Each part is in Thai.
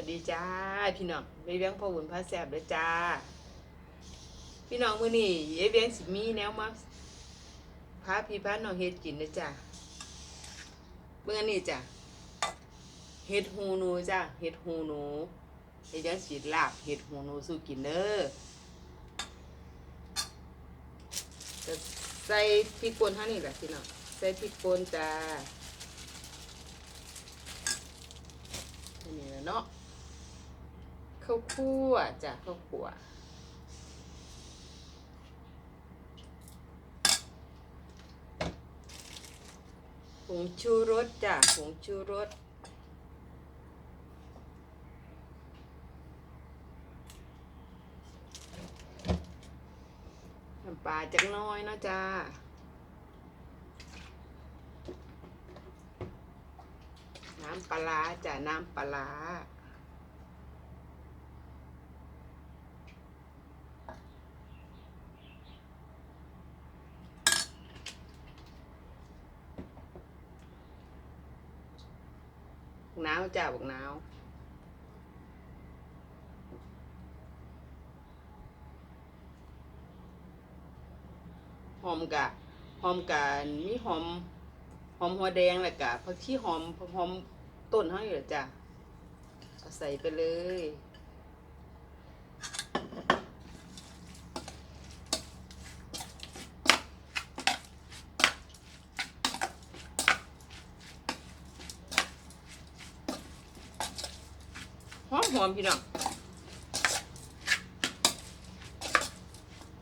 วัสดีจ้า พี่น้องไปเลี้ยงพ่อบุญพระแสบเลยจ้า พี่น้องมื้อนี้ยายเลี้ยงสิมีแนวมาพาพี่พาน้องเฮ็ดกินนะจ้าเมื่อนี้จ้ะเฮ็ดหูหนูจ้าเฮ็ดหูหนูยายเลี้ยงสิลาบเฮ็ดหูหนูสู้กินเด้อจะใส่พริกป่นเท่านี้แหละพี่น้องใส่พริกป่นจ้านนี้แหละเนาะ ข้าวคั่วจ้ะข้าวคั่วผงชูรสจ้ะผงชูรสน้ำปลาจักน้อยนะจ้าน้ำปลาร้าจ้ะน้ำปลาร้าบัก นาวจ้าบักนาวหอมกะหอมกะมีหอม หอมหัวแดงแหละกะผักชีหอมหอมต้นเขาอยู่ละจ้ะเอาใส่ไปเลยห อมพี่น้อง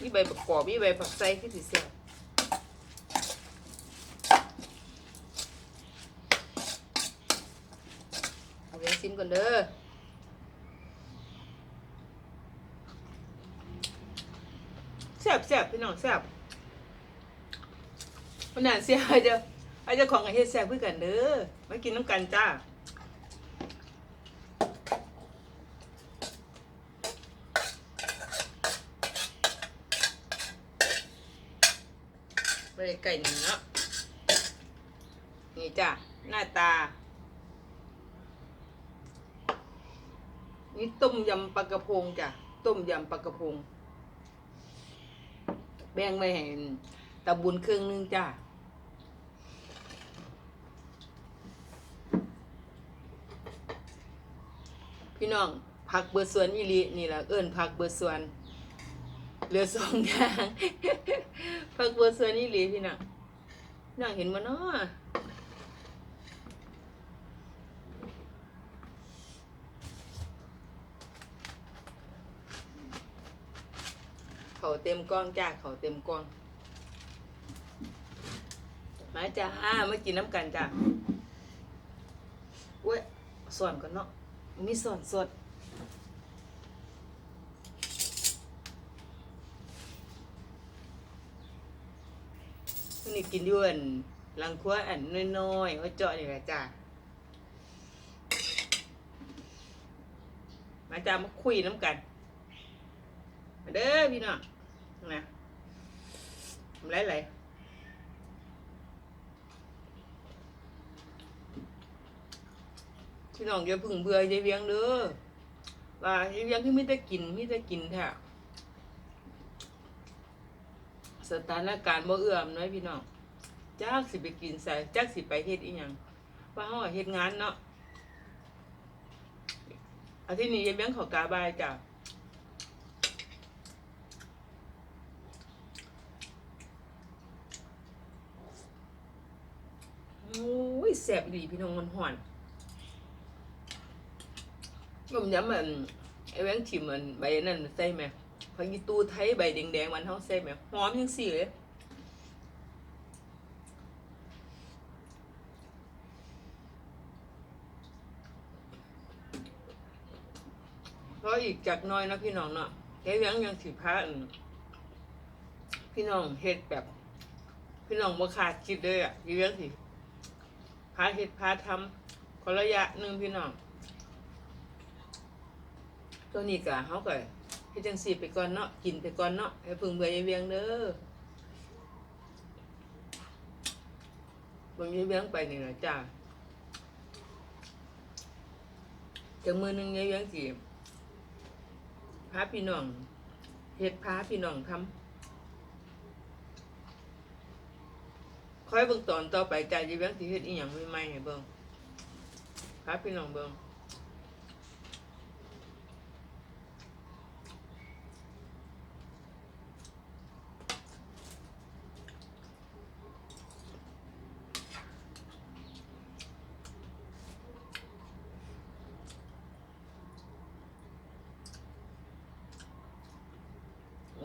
มีใบประกอบมีใบผักไส้ที่สิเสียบเอาเลี้ยงซิมก่อนเด้อแซ่บแซ่บพี่น้องแซ่บวันนั้นเสียอาจจะอาจจะของไอเฮ็ดแซ่บเพื่อกันเด้อมากินน้ำกันจ้า ไปไก่หนึ่งเนาะนี่จ้าหน้าตา นี่ต้มยำปลากระพงจ้ะต้มยำปลากระพง แบ่งไปให้ตะบุญเครื่องนึงจ้ะพี่น้องผักเบอร์สวนอีหลีนี่แหละเอิ้นผักเบอร์สวน เหลือสองอย่างผักเบอร์ส่วนอีหลีพี่น้องน้องเห็นมั้เนาะเขาเต็มกล้องจ้าเขาเต็มกล้อง มาจ้ามากินน้ำกันจ้าเว้ยส่วนก่อนเนาะมีส่วนสด นนี้กินยวนหลังครัวอันน้อยๆว่าเจาะนี่แหละจ้ามาจ้ามาคุยน้ำกันมาเด้อพี่น้องนะทำไรไรพี่น้องอย่าพึ่งเบื่อยายเวียงเด้อว่ายายเวียงคือไม่ได้กินไม่ได้กินแท้ สถานการณ์บ่เอื้อมน้อยพี่น้องจักสิไปกินใส่จักสิไปเฮ็ดอีหยังว่าเฮาอเฮ็ดงานเนาะอาทิตย์นี้ยายเวียงขอกาบายจ้ะโอ้ยแสบดีพี่น้องมันห่อนต้มยำมันไอ้แวงชิมมันใบนั่นใส่ไหม พักยีตูไทยใบแดงๆมันเท่าใส่ไหมหอมยังสี่เลยเพราะอีกจากน้อยนะพี่น้องเนาะไอ้แวงยังสิพาพี่น้องเฮ็ดแบบ พี่น้องบ่ขาดคิดเลยอะไอ้แวงสิพาเห็ดพาทำคนระยะหนึ่งพี่น้องตัวนี้กะเขาก็ เฮ็ดจังสีไปก่อนเนาะกินไปก่อนเนาะให้พึ่งเบื่อยายเวียงเด้อบิ่งยายเวียงไปนี่นะจ้าจากมือหนึงยเนี่ยงสิพาพี่น้องเฮ็ดพาพี่น้องทำคอยเบิ่งตอนต่อไปจ้ะยังสิเฮ็ดอีหยังใหม่ๆให้เบิ่งพาพี่น้องเบิ่ง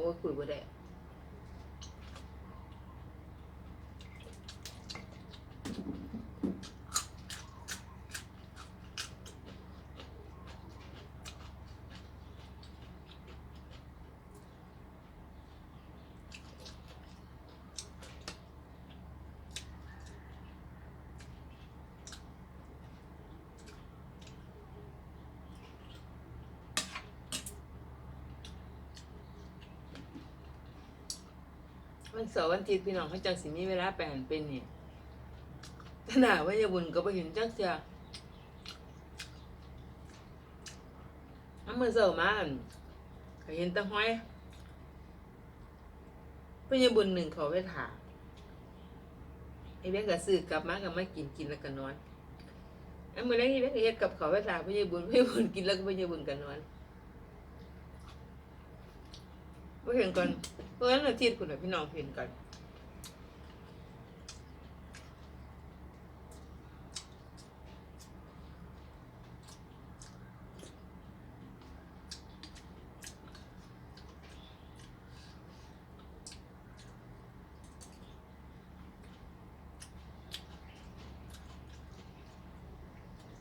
โอ้ยคุยบ่ได้ วันเสาร์วันอาทิตย์พี่น้องเขาจังสิมีเวลาไปหันเป็นเนี่ยขนาดว่ายาบุญก็ไปเห็นจักเสียอันเมื่อเสาร์มาก็เห็นตะห้อยเพื่อนบุญหนึ่งเขาไปถามไอ้เบี้ยก็ซื้อกลับมาก็มากินกินแล้วก็นอนอันเมื่อแรกไอ้เบี้ยก็เฮ็ดกับเขาวไปถามเพื่อนบุญเพื่อนบุญกินแล้วก็เพื่อนบุญก็นอน เพื่เห็นก่อนเพราะฉะนั้นอาทิตย์คุณน่ะพี่น้องเห็นกัน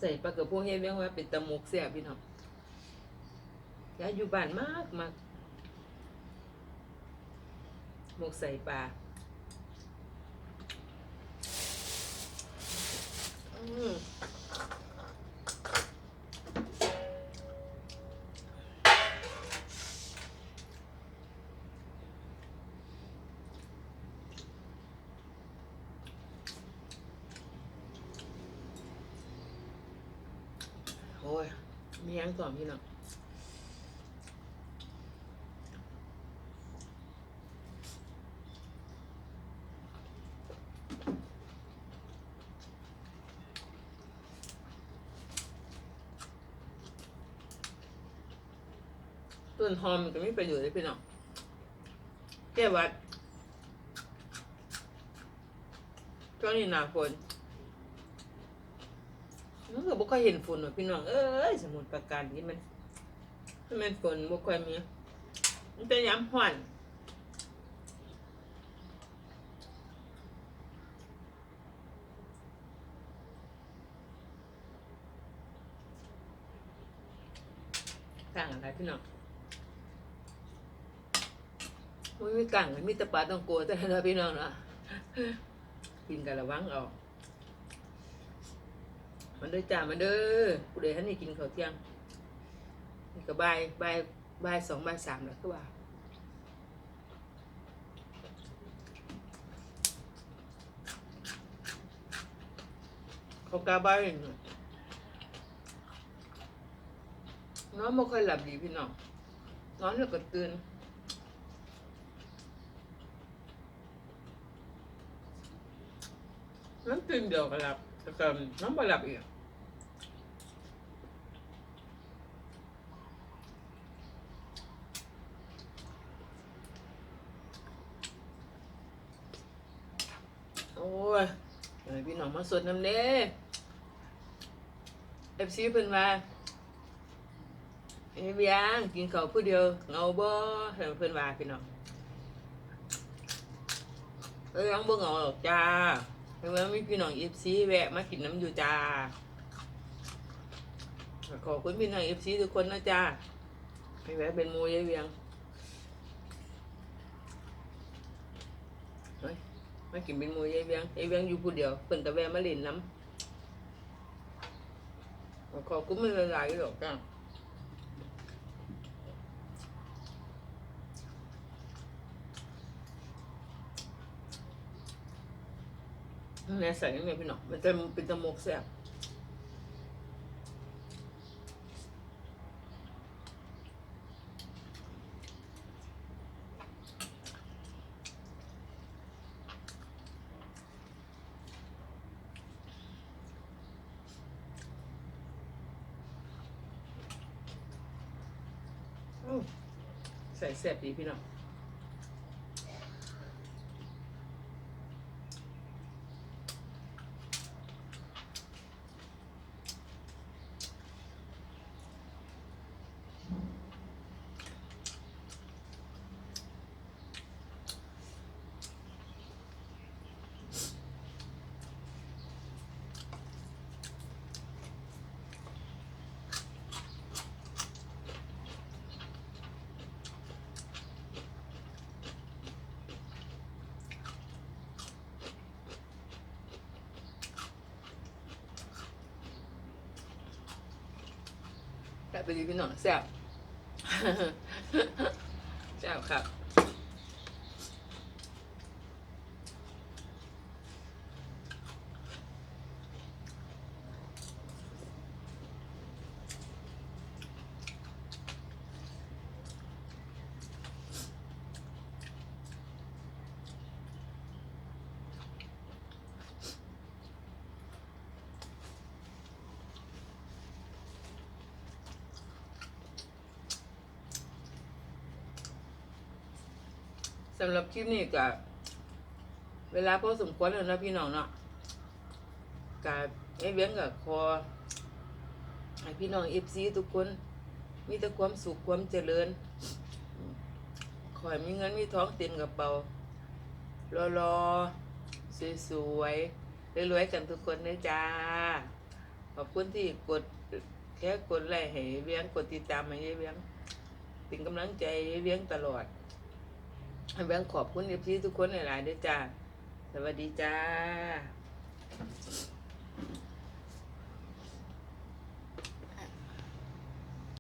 ใส่ปลากระพงเฮ็ดเรียกว่าเป็นตะมุกเสียพี่น้องยายอยู่บ้านมากมาก มกใส่ปลาอืมโอ้ยมียังก่อนพี่น้อง ต้นหอมมันก็มีประโยชน์เลยพี่น้องแก้หวัดช่วงนี้หนาฝนมันก็บ่ค่อยเห็นฝนหรอกพี่น้อง เอ้ยสมุนประการนี่มันมันเป็นฝนบ่ค่อยมีมันเป็นย้ำหวันต่างอะไรพี่น้อง ไม่กังเลยมีแต่ปลาต้องกลัวแต่ละพี่น้องนะกินกันระวังเอามันเด้อจ้ามันเด้อผู้ใดท่านนี่กินข้าวเที่ยงนี่ก็บายบายบายสองบายสามแล้วคือว่าเขากาบานเนี่ยนอนไม่ค่อยหลับดีพี่น้องนอนแล้วก็ตื่น น้ำตื่นเดียวก็หลับแต่ก็น้องไม่หลับอีกโอ้ยเอ้ยพี่น้องมาสวดน้ำเด้เอฟซีเพิ่นว่าเอ้ยเบียงกินข้าวผู้เดียวเงาบ่เพิ่นเพิ่นว่าพี่น้องเอ้ยยังบ่เงาหรอกจ้า เพิ่นว่ามีพี่น้องเอฟซีแวะมากินน้ำอยู่จ้า ขอบคุณพี่น้องเอฟซีทุกคนนะจ้าให้แวะเป็นมูยายเวียงเฮ้ยมากินเป็นมูยายเวียงยายเวียงอยู่ผู้เดียวเพิ่นก็แวะมาเล่นน้ำขอบคุณไม่หลายๆหรอกจ้า ข้างในใส่นิดหน่ยพี่น้องมันจะเป็นตะมกแซ่บใส่แซ่บดีพี่น้อง ไปดีพี่น้องแซ่บแซ่บครับ สำหรับคลิปนี้ก็เวลาพอสมควรแล้วนะพี่น้องเนาะกับไอ้เบี้ยงกับคอให้พี่น้องเอฟซีทุกคน มีแต่ความสุขความเจริญขอให้มีเงินมีท้องเต็มกระเป๋ารอรอๆสวยๆรวยๆกันทุกคนนะจ้า ขอบคุณที่กดแค่กดไลค์ให้เบี้ยงกดติดตามให้เบี้ยงเป็นกำลังใจให้เบี้ยงตลอด แบงค์ขอบคุณเอฟซีทุกคนหลายๆด้วยจ้า สวัสดีจ้า